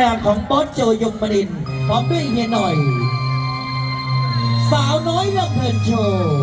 แรงของบอสโจยมบดินพร้อมด้วยเฮียหน่อย สาวน้อยลำเพลินโชว์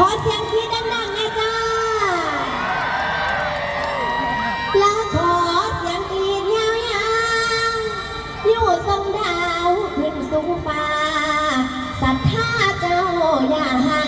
ขอเสียงคีดดังๆเลยจ้า แล้วขอเสียงคีดยาวๆอยู่ทรงดาวขึ้นสู่ฟ้าศรัทธาเจ้าอย่าห่าง